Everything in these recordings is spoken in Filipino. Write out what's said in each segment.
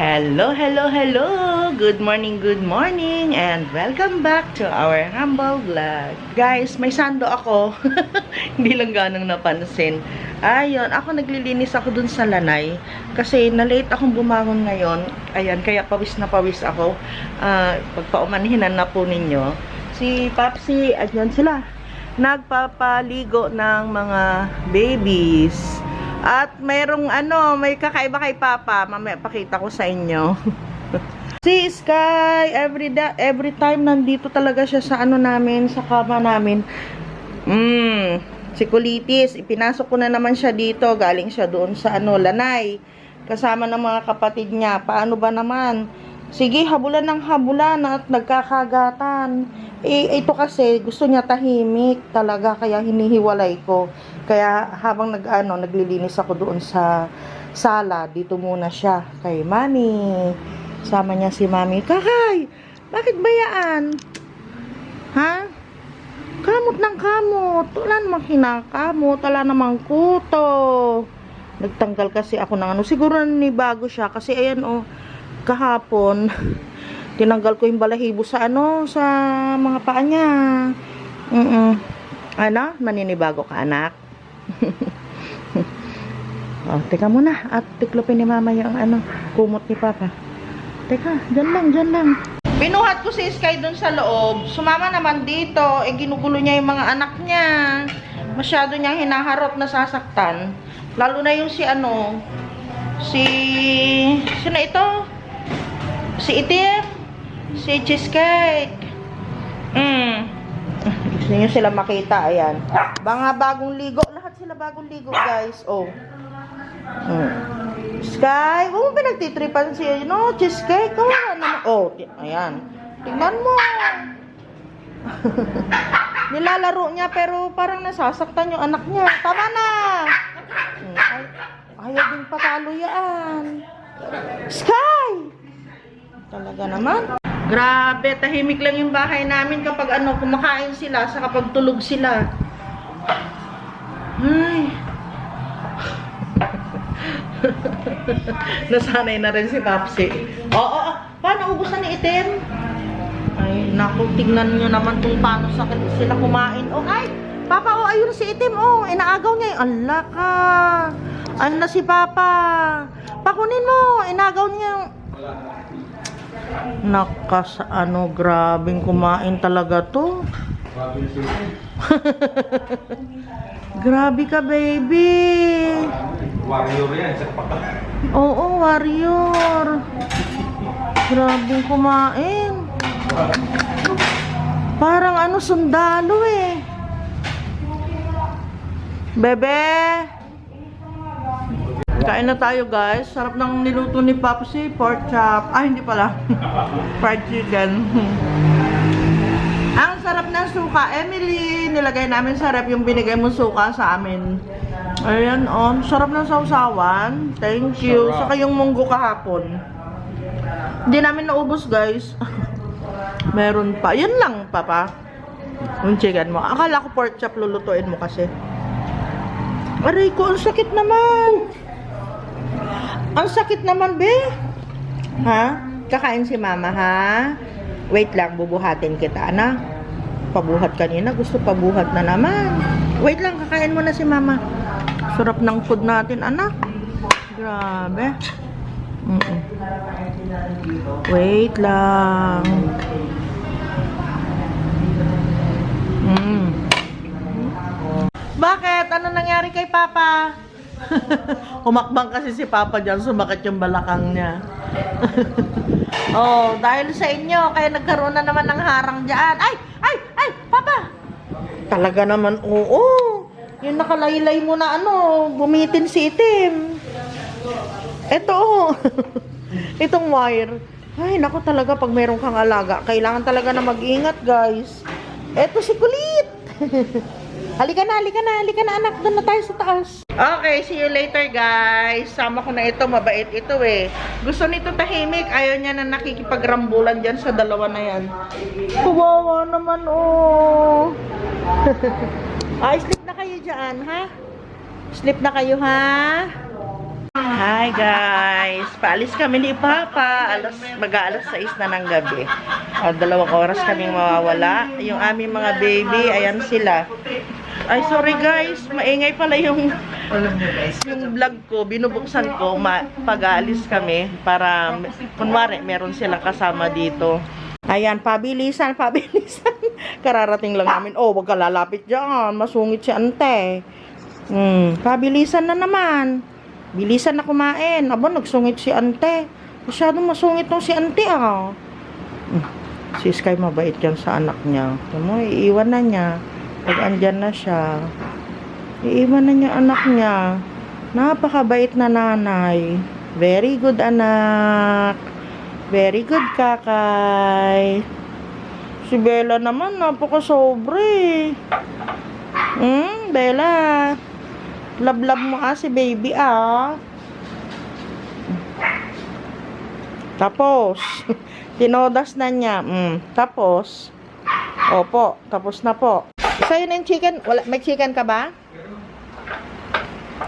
Hello, hello, hello! Good morning, good morning, and welcome back to our humble vlog. Guys, may sando ako. Hindi lang ganang napansin. Ayun, ako naglilinis ako dun sa lanay. Kasi na-late akong bumangon ngayon. Ayan, kaya pawis na pawis ako. Ah, pagpaumanhinan na po ninyo. Si Papsi, ayan sila. Nagpapaligo ng mga babies. At mayroong ano, may kakaiba kay Papa. Mamaya pakita ko sa inyo. si Sky, every, da- every time nandito talaga siya sa ano namin, sa kama namin. Mm, si Kulitis, ipinasok ko na naman siya dito. Galing siya doon sa ano, Lanay. Kasama ng mga kapatid niya. Paano ba naman? Sige, habulan ng habulan at nagkakagatan. Eh, ito kasi, gusto niya tahimik talaga, kaya hinihiwalay ko. Kaya habang nag, ano, naglilinis ako doon sa sala, dito muna siya kay Mami. Sama niya si Mami. Kakay, bakit bayaan? Ha? Kamot ng kamot. Wala namang kinakamot. Wala namang kuto. Nagtanggal kasi ako ng ano. Siguro bago siya. Kasi ayan oh, kahapon, tinanggal ko yung balahibo sa ano, sa mga paa niya. Mm Ano? Naninibago ka, anak? oh, teka muna. At tiklopin ni mama yung ano, kumot ni papa. Teka, dyan lang, dyan lang. Binuhat ko si Sky dun sa loob. Sumama naman dito. Eh, ginugulo niya yung mga anak niya. Masyado niyang hinaharot na sasaktan. Lalo na yung si ano, si... Sino ito? Si Itim. Si Cheesecake. Mm. Gusto niyo sila makita. Ayan. Mga bagong ligo. Lahat sila bagong ligo, guys. Oh. Mm. Sky, huwag mo pinagtitripan si, no, cheesecake, kawawa naman. Oh, ayan. Tingnan mo. Nilalaro niya pero parang nasasaktan yung anak niya. Tama na. Hmm, Ay, ayaw din patalo yan. Sky! Talaga naman. Grabe, tahimik lang yung bahay namin kapag ano, kumakain sila sa kapag tulog sila. Ay. Nasanay na rin si Papsi. Oo, oo. Paano ubos na ni Item? Ay, naku, tignan nyo naman kung paano sa sila kumain. Oh, ay! Papa, oh, ayun si Item, oh. Inaagaw niya. yung- Ala ka. Ano si Papa? Pakunin mo. Inagaw niya yung... Nakas, ano, grabing kumain talaga to. Grabe ka, baby. Warrior yan, pa Oo, warrior. Grabe kumain. Parang ano, sundalo eh. Bebe! Kain na tayo guys. Sarap ng niluto ni Papsi. Pork chop. Ah, hindi pala. Fried chicken. Ang sarap ng suka. Emily, nilagay namin sa rep yung binigay mo suka sa amin. Ayan, oh. Sarap ng sausawan. Thank you. Sarap. Saka yung munggo kahapon. Hindi namin naubos, guys. Meron pa. Yan lang, papa. Yung chicken mo. Akala ko pork chop lulutuin mo kasi. Aray ko, ang sakit naman. Ang sakit naman, be. Ha? Kakain si mama, ha? Wait lang, bubuhatin kita, anak. Pabuhat kanina, gusto pabuhat na naman. Wait lang, kakain mo na si mama. Sarap ng food natin, anak. Grabe. Mm-mm. Wait lang. Mm. Bakit? Ano nangyari kay Papa? Humakbang kasi si Papa dyan, sumakit yung balakang niya. oh, dahil sa inyo, kaya nagkaroon na naman ng harang dyan. Ay! Ay! Ay! Papa! Talaga naman, oo. Yung nakalaylay mo na ano, bumitin si itim. Ito, oh. Itong wire. Ay, naku talaga, pag meron kang alaga, kailangan talaga na mag-ingat, guys. Ito si Kulit. halika na, halika na, halika na, anak. Doon na tayo sa taas. Okay, see you later, guys. Sama ko na ito, mabait ito eh. Gusto nito tahimik. Ayaw niya na nakikipagrambulan dyan sa dalawa na yan. Kawawa naman, oh. Ay, sleep na kayo dyan, ha? Sleep na kayo, ha? Hi guys! Paalis kami ni Papa. Alas, mag-aalas 6 na ng gabi. Ah, dalawang oras kaming mawawala. Yung aming mga baby, ayan sila. Ay, sorry guys. Maingay pala yung yung vlog ko. Binubuksan ko pag-aalis kami para kunwari meron silang kasama dito. Ayan, pabilisan, pabilisan. Kararating lang namin. Oh, wag ka lalapit dyan. Masungit si ante. Hmm, pabilisan na naman. Bilisan na kumain. Aba, nagsungit si ante. Masyadong masungit tong si ante, ah. Hmm, Si Sky mabait yan sa anak niya. Mo, iiwan na niya. Pag andyan na siya. Iiwan na niya anak niya. Napakabait na nanay. Very good, anak. Very good, kakay. Si Bella naman, napakasobre. Hmm, Bella. Love-love mo ah si baby ah. Tapos, tinodas na niya. Mm, tapos, opo, tapos na po. Sa'yo na yung chicken. Wala, may chicken ka ba?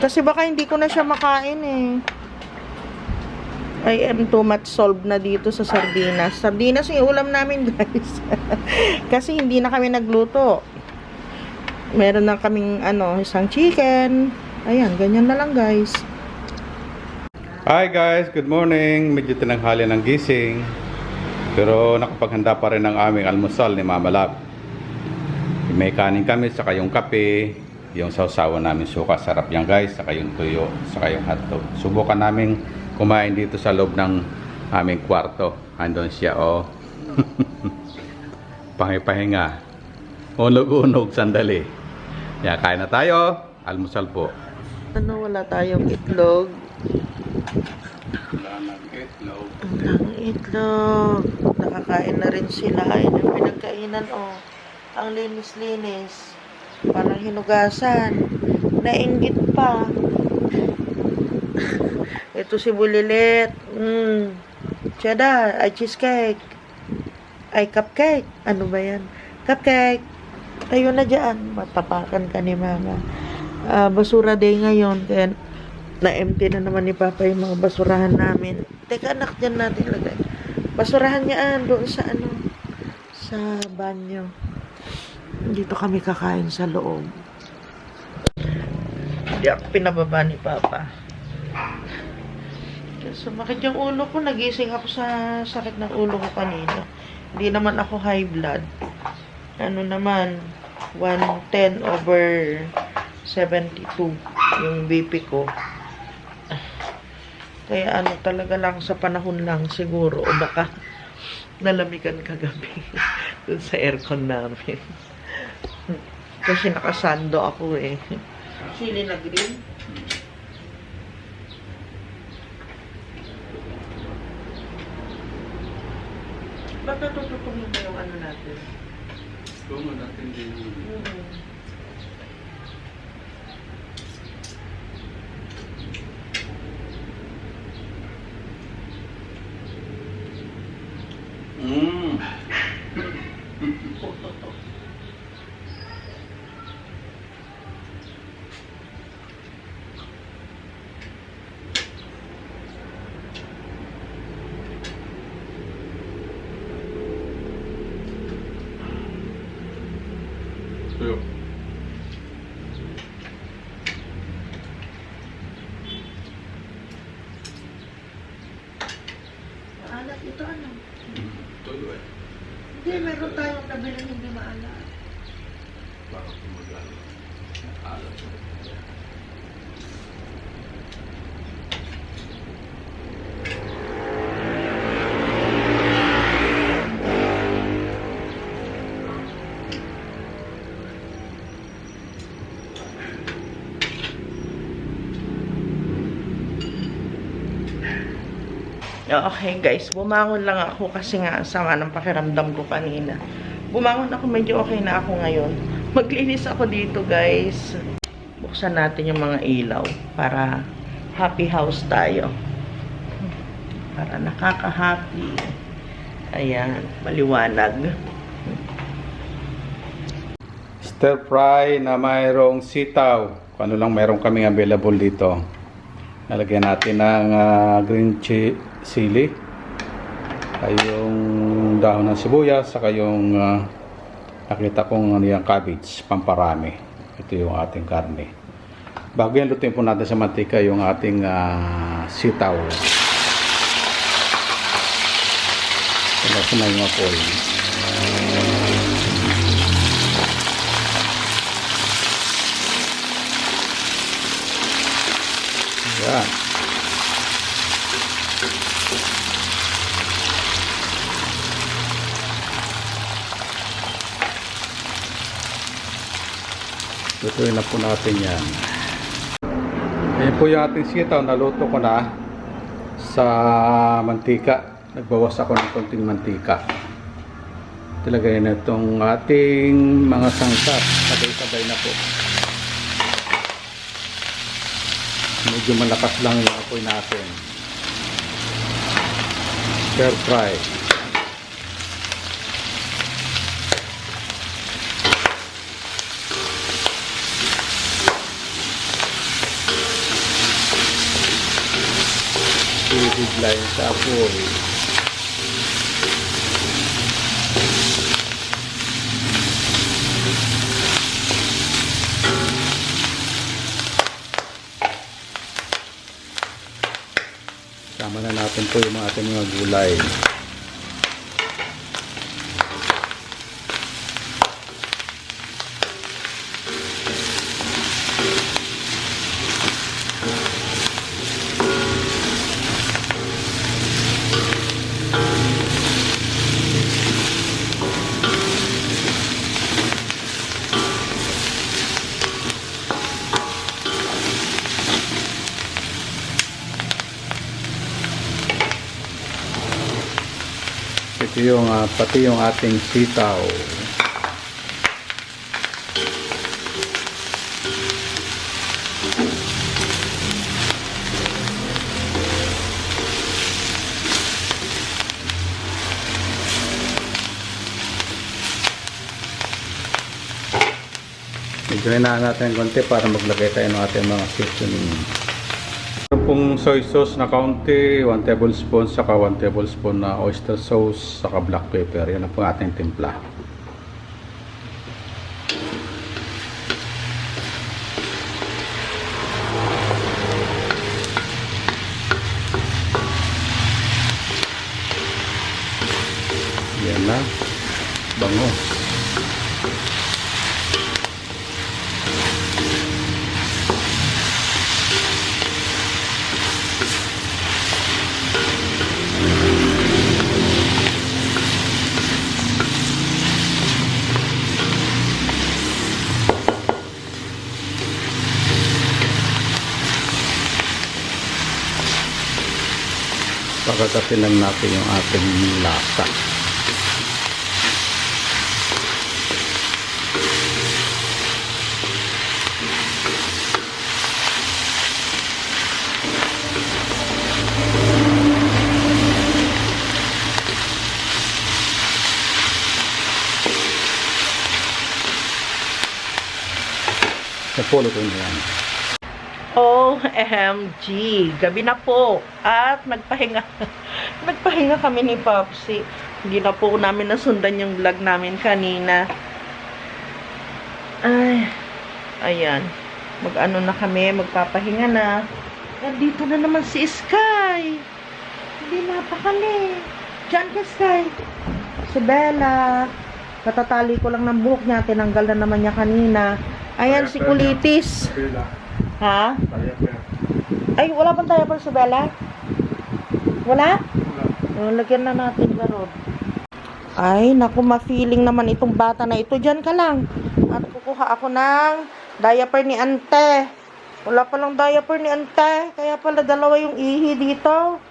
Kasi baka hindi ko na siya makain eh. I am too much solved na dito sa sardinas. Sardinas yung ulam namin guys. Kasi hindi na kami nagluto. Meron na kaming ano, isang chicken. Ayan, ganyan na lang guys. Hi guys, good morning. Medyo tinanghali ng gising. Pero nakapaghanda pa rin ang aming almusal ni Mama Lab. May kanin kami, saka yung kape, yung sausawa namin suka. Sarap yan guys, saka yung tuyo, saka yung hotdog. Subukan namin kumain dito sa loob ng aming kwarto. Andun siya, oh. Pahinga-pahinga. Unog-unog, sandali. Kaya kain na tayo. Almusal po. Ano, wala tayong itlog. Wala nang itlog. Ang itlog. Nakakain na rin sila. Ayun ang pinagkainan, oh. Ang linis-linis. Parang hinugasan. Nainggit pa. Ito si Bulilit. Mm. Cheddar. Ay, cheesecake. Ay, cupcake. Ano ba yan? Cupcake. Ayun na dyan. Matapakan ka ni mama. Ah, basura day ngayon. Kaya na-empty na naman ni Papa yung mga basurahan namin. Teka, anak, dyan natin lagay. Basurahan niya ah, doon sa ano, sa banyo. Dito kami kakain sa loob. Hindi ako pinababa ni Papa. Kaya sumakit yung ulo ko. Nagising ako sa sakit ng ulo ko kanina. Hindi naman ako high blood. Ano naman, 110 over 72 yung BP ko. Kaya ano talaga lang sa panahon lang siguro o baka nalamigan kagabi dun sa aircon namin. Kasi nakasando ako eh. Sili na green. Ba't natututungin mo yung ano natin? Hmm. Mm. Tuyo. Maalat ito ano? Tuyo eh. Hindi, meron tayong nabili hindi maalat. Bakit gumagano? Alat. Okay guys, bumangon lang ako kasi nga sama ng pakiramdam ko kanina. Bumangon ako, medyo okay na ako ngayon. Maglinis ako dito guys. Buksan natin yung mga ilaw para happy house tayo. Para nakaka-happy. Ayan, maliwanag. Stir fry na mayroong sitaw. Kung ano lang mayroong kaming available dito. Lalagyan natin ng ah, green chi- chili. Ay yung dahon ng sibuyas, saka yung ah, nakita kong ano yung cabbage, pamparami. Ito yung ating karne. Bago yan, lutuin po natin sa mantika yung ating ah, sitaw. Tapos na yung apoy. Yan. Lutuin na po natin yan. Ayan po yung ating sitaw. Naluto ko na sa mantika. Nagbawas ako ng konting mantika. Tilagay na itong ating mga sangkap. Sabay-sabay na po. Medyo malakas lang yung apoy natin. Stir fry. Bibigla yung sa apoy. Sama na natin po yung mga ating mga gulay. Yung ah, pati yung ating sitaw. Medyo hinaan natin konti para maglagay tayo ng ating mga seasoning. Ito pong soy sauce na kaunti, 1 tablespoon, saka 1 tablespoon na oyster sauce, saka black pepper. Yan ang po ating timpla. Yan na. Bango. Pagkatapin lang natin yung ating lasa. Napolo ko yan. OMG, gabi na po. At nagpahinga. nagpahinga kami ni Popsi. Hindi na po namin nasundan yung vlog namin kanina. Ay, ayan. Mag-ano na kami, magpapahinga na. Nandito na naman si Sky. Hindi napakali. Diyan ka, Sky. Si Bella. Katatali ko lang ng buhok niya. Tinanggal na naman niya kanina. Ayan, si Kulitis. Ha? Ay, wala bang diaper sa Bella? Wala? Oh, lagyan na natin garod. Ay, naku, ma-feeling naman itong bata na ito. Diyan ka lang. At kukuha ako ng diaper ni Ante. Wala palang diaper ni Ante. Kaya pala dalawa yung ihi dito.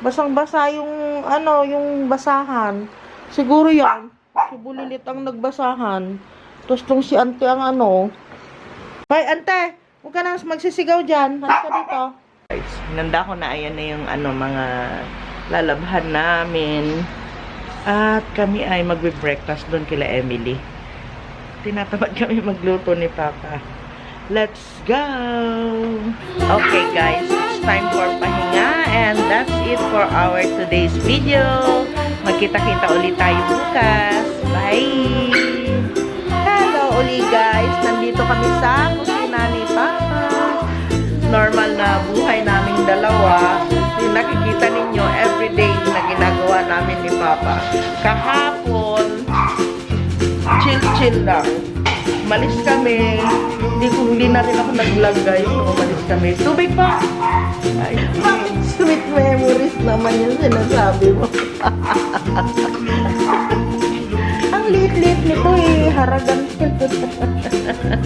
Basang-basa yung, ano, yung basahan. Siguro yan. Si Bulilit ang nagbasahan. Tapos tong si Ante ang ano. Hoy, Ante! Huwag ka nang magsisigaw dyan. Halika dito. Guys, hinanda ko na. Ayan na yung ano, mga lalabhan namin. At kami ay magbe-breakfast doon kila Emily. Tinatamad kami magluto ni Papa. Let's go! Okay guys, it's time for pahinga. And that's it for our today's video. Magkita-kita ulit tayo bukas. Bye! Hello uli guys! Nandito kami sa Kahapon, chill-chill lang. Malis kami. Hindi ko hindi na rin ako nag-vlog guys nung umalis kami. Tubig pa! Ay, sweet memories naman yung sinasabi mo. Ang liit-liit nito eh. Haragan.